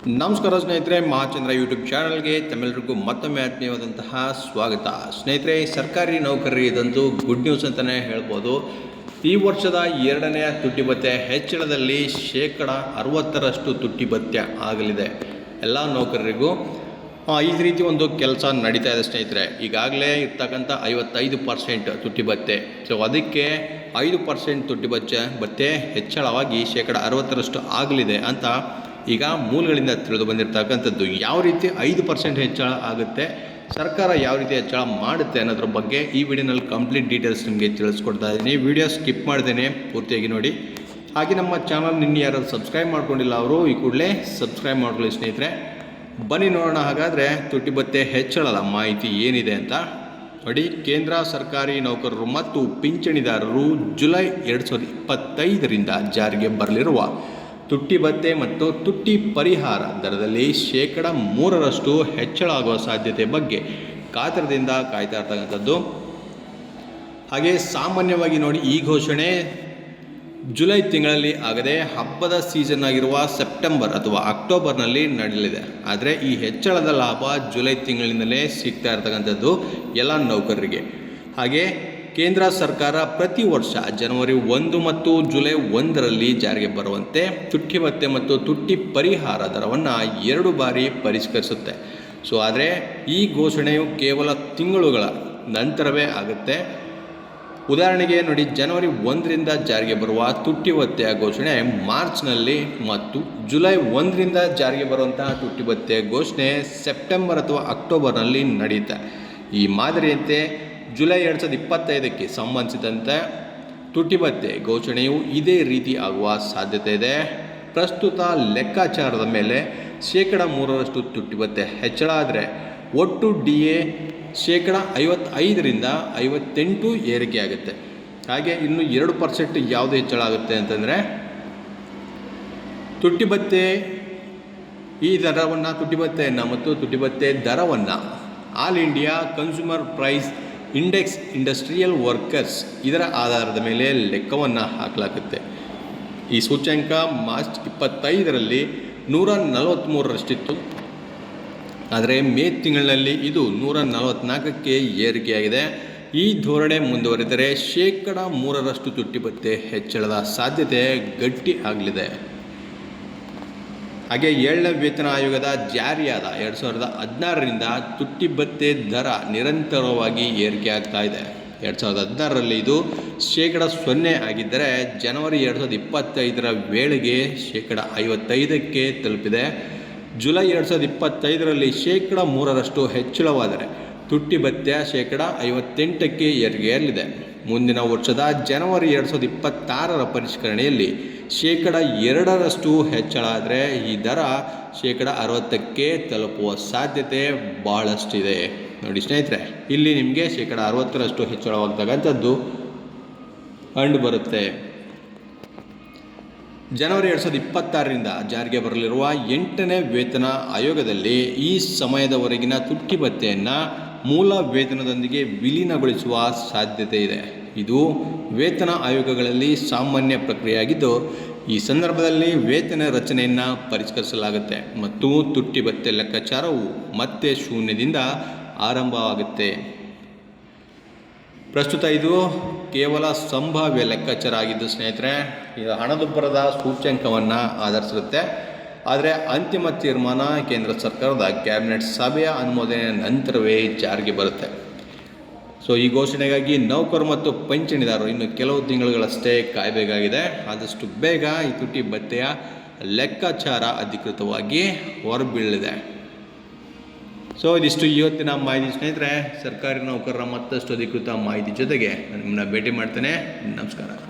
ನಮಸ್ಕಾರ ಸ್ನೇಹಿತರೆ, ಮಹಾಚಂದ್ರ ಯೂಟ್ಯೂಬ್ ಚಾನಲ್ಗೆ ತಮ್ಮೆಲ್ಲರಿಗೂ ಮತ್ತೊಮ್ಮೆ ಆತ್ಮೀಯವಾದಂತಹ ಸ್ವಾಗತ. ಸ್ನೇಹಿತರೆ, ಸರ್ಕಾರಿ ನೌಕರಿ ಇದಂತೂ ಗುಡ್ ನ್ಯೂಸ್ ಅಂತಲೇ ಹೇಳ್ಬೋದು. ಈ ವರ್ಷದ ಎರಡನೆಯ ತುಟ್ಟಿ ಭತ್ಯೆ ಹೆಚ್ಚಳದಲ್ಲಿ ಶೇಕಡ ಅರವತ್ತರಷ್ಟು ತುಟ್ಟಿ ಭತ್ಯೆ ಆಗಲಿದೆ. ಎಲ್ಲ ನೌಕರರಿಗೂ ಈ ರೀತಿ ಒಂದು ಕೆಲಸ ನಡೀತಾ ಇದೆ ಸ್ನೇಹಿತರೆ. ಈಗಾಗಲೇ ಇರ್ತಕ್ಕಂಥ ಐವತ್ತೈದು ಪರ್ಸೆಂಟ್ ತುಟ್ಟಿ ಭತ್ಯೆ ಸೊ ಅದಕ್ಕೆ ಐದು ಪರ್ಸೆಂಟ್ ತುಟ್ಟಿ ಭತ್ಯೆ ಭತ್ಯೆ ಹೆಚ್ಚಳವಾಗಿ ಶೇಕಡ ಅರವತ್ತರಷ್ಟು ಆಗಲಿದೆ ಅಂತ ಈಗ ಮೂಲಗಳಿಂದ ತಿಳಿದು ಬಂದಿರತಕ್ಕಂಥದ್ದು ಯಾವ ರೀತಿ ಐದು ಪರ್ಸೆಂಟ್ ಹೆಚ್ಚಳ ಆಗುತ್ತೆ, ಸರ್ಕಾರ ಯಾವ ರೀತಿ ಹೆಚ್ಚಳ ಮಾಡುತ್ತೆ ಅನ್ನೋದ್ರ ಬಗ್ಗೆ ಈ ವಿಡಿಯೋನಲ್ಲಿ ಕಂಪ್ಲೀಟ್ ಡೀಟೇಲ್ಸ್ ನಿಮಗೆ ತಿಳಿಸ್ಕೊಡ್ತಾ ಇದ್ದೀನಿ. ವಿಡಿಯೋ ಸ್ಕಿಪ್ ಮಾಡ್ದೇನೆ ಪೂರ್ತಿಯಾಗಿ ನೋಡಿ. ಹಾಗೆ ನಮ್ಮ ಚಾನಲ್ ನಿನ್ನೆ ಯಾರು ಸಬ್ಸ್ಕ್ರೈಬ್ ಮಾಡ್ಕೊಂಡಿಲ್ಲ ಅವರು, ಈ ಕೂಡಲೇ ಸಬ್ಸ್ಕ್ರೈಬ್ ಮಾಡ್ಕೊಳ್ಳಿ ಸ್ನೇಹಿತರೆ. ಬನ್ನಿ ನೋಡೋಣ ಹಾಗಾದರೆ ತುಟ್ಟಿ ಬತ್ತೆ ಹೆಚ್ಚಳದ ಮಾಹಿತಿ ಏನಿದೆ ಅಂತ. ನೋಡಿ, ಕೇಂದ್ರ ಸರ್ಕಾರಿ ನೌಕರರು ಮತ್ತು ಪಿಂಚಣಿದಾರರು ಜುಲೈ ಎರಡು ಸಾವಿರದ ಇಪ್ಪತ್ತೈದರಿಂದ ಜಾರಿಗೆ ಬರಲಿರುವ ತುಟ್ಟಿ ಭತ್ತೆ ಮತ್ತು ತುಟ್ಟಿ ಪರಿಹಾರ ದರದಲ್ಲಿ ಶೇಕಡ ಮೂರರಷ್ಟು ಹೆಚ್ಚಳ ಆಗುವ ಸಾಧ್ಯತೆ ಬಗ್ಗೆ ಕಾತರದಿಂದ ಕಾಯ್ತಾ ಇರ್ತಕ್ಕಂಥದ್ದು ಹಾಗೆ ಸಾಮಾನ್ಯವಾಗಿ ನೋಡಿ ಈ ಘೋಷಣೆ ಜುಲೈ ತಿಂಗಳಲ್ಲಿ ಆಗದೆ ಹಬ್ಬದ ಸೀಸನ್ ಆಗಿರುವ ಸೆಪ್ಟೆಂಬರ್ ಅಥವಾ ಅಕ್ಟೋಬರ್ನಲ್ಲಿ ನಡೆಯಲಿದೆ. ಆದರೆ ಈ ಹೆಚ್ಚಳದ ಲಾಭ ಜುಲೈ ತಿಂಗಳಿಂದಲೇ ಸಿಗ್ತಾ ಇರ್ತಕ್ಕಂಥದ್ದು ಎಲ್ಲ ನೌಕರರಿಗೆ. ಹಾಗೆ ಕೇಂದ್ರ ಸರ್ಕಾರ ಪ್ರತಿ ವರ್ಷ ಜನವರಿ ಒಂದು ಮತ್ತು ಜುಲೈ ಒಂದರಲ್ಲಿ ಜಾರಿಗೆ ಬರುವಂತೆ ತುಟ್ಟಿ ಭತ್ತೆ ಮತ್ತು ತುಟ್ಟಿ ಪರಿಹಾರ ದರವನ್ನು ಎರಡು ಬಾರಿ ಪರಿಷ್ಕರಿಸುತ್ತೆ. ಸೊ, ಆದರೆ ಈ ಘೋಷಣೆಯು ಕೇವಲ ತಿಂಗಳುಗಳ ನಂತರವೇ ಆಗುತ್ತೆ. ಉದಾಹರಣೆಗೆ ನೋಡಿ, ಜನವರಿ ಒಂದರಿಂದ ಜಾರಿಗೆ ಬರುವ ತುಟ್ಟಿ ಭತ್ತೆಯ ಘೋಷಣೆ ಮಾರ್ಚ್ನಲ್ಲಿ ಮತ್ತು ಜುಲೈ ಒಂದರಿಂದ ಜಾರಿಗೆ ಬರುವಂತಹ ತುಟ್ಟಿ ಭತ್ತೆಯ ಘೋಷಣೆ ಸೆಪ್ಟೆಂಬರ್ ಅಥವಾ ಅಕ್ಟೋಬರ್ನಲ್ಲಿ ನಡೆಯುತ್ತೆ. ಈ ಮಾದರಿಯಂತೆ ಜುಲೈ ಎರಡು ಸಾವಿರದ ಇಪ್ಪತ್ತೈದಕ್ಕೆ ಸಂಬಂಧಿಸಿದಂತೆ ತುಟ್ಟಿಬತ್ತೆ ಘೋಷಣೆಯು ಇದೇ ರೀತಿ ಆಗುವ ಸಾಧ್ಯತೆ ಇದೆ. ಪ್ರಸ್ತುತ ಲೆಕ್ಕಾಚಾರದ ಮೇಲೆ ಶೇಕಡ ಮೂರರಷ್ಟು ತುಟ್ಟಿಬತ್ತೆ ಹೆಚ್ಚಳ ಆದರೆ ಒಟ್ಟು ಡಿ ಎ ಶೇಕಡ ಐವತ್ತೈದರಿಂದ ಐವತ್ತೆಂಟು ಏರಿಕೆ ಆಗುತ್ತೆ ಹಾಗೆ ಇನ್ನು ಎರಡು ಪರ್ಸೆಂಟ್ ಯಾವುದು ಹೆಚ್ಚಳ ಆಗುತ್ತೆ ಅಂತಂದರೆ ತುಟ್ಟಿಬತ್ತೆ ಈ ದರವನ್ನು ತುಟ್ಟಿಬತ್ತೆಯನ್ನು ಮತ್ತು ತುಟ್ಟಿಬತ್ತೆ ದರವನ್ನು all India consumer price index industrial workers ಇದರ ಆಧಾರದ ಮೇಲೆ ಲೆಕ್ಕವನ್ನು ಹಾಕಲಾಗುತ್ತೆ. ಈ ಸೂಚ್ಯಂಕ ಮಾರ್ಚ್ ಇಪ್ಪತ್ತೈದರಲ್ಲಿ ನೂರ ನಲವತ್ತ್ಮೂರರಷ್ಟಿತ್ತು ಆದರೆ ಮೇ ತಿಂಗಳಿನಲ್ಲಿ ಇದು ನೂರ ನಲವತ್ತ್ನಾಲ್ಕಕ್ಕೆ ಏರಿಕೆಯಾಗಿದೆ. ಈ ಧೋರಣೆ ಮುಂದುವರಿದರೆ ಶೇಕಡ ಮೂರರಷ್ಟು ತುಟ್ಟಿಬತ್ತೆ ಹೆಚ್ಚಳದ ಸಾಧ್ಯತೆ ಗಟ್ಟಿ ಆಗಲಿದೆ. ಹಾಗೆ ಏಳನೇ ವೇತನ ಆಯೋಗದ ಜಾರಿಯಾದ ಎರಡು ಸಾವಿರದ ಹದಿನಾರರಿಂದ ತುಟ್ಟಿ ಭತ್ತೆ ದರ ನಿರಂತರವಾಗಿ ಏರಿಕೆ ಆಗ್ತಾ ಇದೆ. ಎರಡು ಸಾವಿರದ ಹದಿನಾರರಲ್ಲಿ ಇದು ಶೇಕಡ ಸೊನ್ನೆ ಆಗಿದ್ದರೆ ಜನವರಿ ಎರಡು ಸಾವಿರದ ಇಪ್ಪತ್ತೈದರ ವೇಳೆಗೆ ಶೇಕಡ ಐವತ್ತೈದಕ್ಕೆ ತಲುಪಿದೆ. ಜುಲೈ ಎರಡು ಸಾವಿರದ ಇಪ್ಪತ್ತೈದರಲ್ಲಿ ಶೇಕಡ ಮೂರರಷ್ಟು ಹೆಚ್ಚಳವಾದರೆ ತುಟ್ಟಿ ಭತ್ಯೆ ಶೇಕಡ ಐವತ್ತೆಂಟಕ್ಕೆ ಏರಿಕೆಯಲ್ಲಿದೆ ಮುಂದಿನ ವರ್ಷದ ಜನವರಿ ಎರಡು ಸಾವಿರದ ಇಪ್ಪತ್ತಾರರ ಪರಿಷ್ಕರಣೆಯಲ್ಲಿ ಶೇಕಡ ಎರಡರಷ್ಟು ಹೆಚ್ಚಳ ಆದರೆ ಈ ದರ ಶೇಕಡ ಅರವತ್ತಕ್ಕೆ ತಲುಪುವ ಸಾಧ್ಯತೆ ಭಾಳಷ್ಟಿದೆ ನೋಡಿ ಸ್ನೇಹಿತರೆ, ಇಲ್ಲಿ ನಿಮಗೆ ಶೇಕಡ ಅರವತ್ತರಷ್ಟು ಹೆಚ್ಚಳವಾಗ್ತಕ್ಕಂಥದ್ದು ಕಂಡು ಬರುತ್ತೆ. ಜನವರಿ ಎರಡು ಸಾವಿರದ ಇಪ್ಪತ್ತಾರರಿಂದ ಜಾರಿಗೆ ಬರಲಿರುವ ಎಂಟನೇ ವೇತನ ಆಯೋಗದಲ್ಲಿ ಈ ಸಮಯದವರೆಗಿನ ತುಟ್ಟಿ ಭತ್ಯೆಯನ್ನು ಮೂಲ ವೇತನದೊಂದಿಗೆ ವಿಲೀನಗೊಳಿಸುವ ಸಾಧ್ಯತೆ ಇದೆ. ಇದು ವೇತನ ಆಯೋಗಗಳಲ್ಲಿ ಸಾಮಾನ್ಯ ಪ್ರಕ್ರಿಯೆಯಾಗಿದ್ದು, ಈ ಸಂದರ್ಭದಲ್ಲಿ ವೇತನ ರಚನೆಯನ್ನು ಪರಿಷ್ಕರಿಸಲಾಗುತ್ತೆ ಮತ್ತು ತುಟ್ಟಿ ಭತ್ಯೆ ಲೆಕ್ಕಾಚಾರವು ಮತ್ತೆ ಶೂನ್ಯದಿಂದ ಆರಂಭವಾಗುತ್ತೆ. ಪ್ರಸ್ತುತ ಇದು ಕೇವಲ ಸಂಭಾವ್ಯ ಲೆಕ್ಕಾಚಾರ ಆಗಿದ್ದು ಸ್ನೇಹಿತರೆ ಇದು ಹಣದುಬ್ಬರದ ಸೂಚ್ಯಂಕವನ್ನು ಆಧರಿಸಿರುತ್ತೆ. ಆದರೆ ಅಂತಿಮ ತೀರ್ಮಾನ ಕೇಂದ್ರ ಸರ್ಕಾರದ ಕ್ಯಾಬಿನೆಟ್ ಸಭೆಯ ಅನುಮೋದನೆ ನಂತರವೇ ಜಾರಿಗೆ ಬರುತ್ತೆ. ಸೊ, ಈ ಘೋಷಣೆಗಾಗಿ ನೌಕರು ಮತ್ತು ಪಿಂಚಣಿದಾರರು ಇನ್ನು ಕೆಲವು ತಿಂಗಳುಗಳಷ್ಟೇ ಕಾಯಬೇಕಾಗಿದೆ. ಆದಷ್ಟು ಬೇಗ ಈ ತುಟಿ ಭತ್ತೆಯ ಲೆಕ್ಕಾಚಾರ ಅಧಿಕೃತವಾಗಿ ಹೊರಬೀಳಿದೆ ಸೊ, ಇದಿಷ್ಟು ಇವತ್ತಿನ ಮಾಹಿತಿ ಸ್ನೇಹಿತರೆ. ಸರ್ಕಾರಿ ನೌಕರರ ಮತ್ತಷ್ಟು ಅಧಿಕೃತ ಮಾಹಿತಿ ಜೊತೆಗೆ ನಾನು ನಿಮ್ಮನ್ನ ಭೇಟಿ ಮಾಡ್ತೇನೆ. ನಮಸ್ಕಾರ.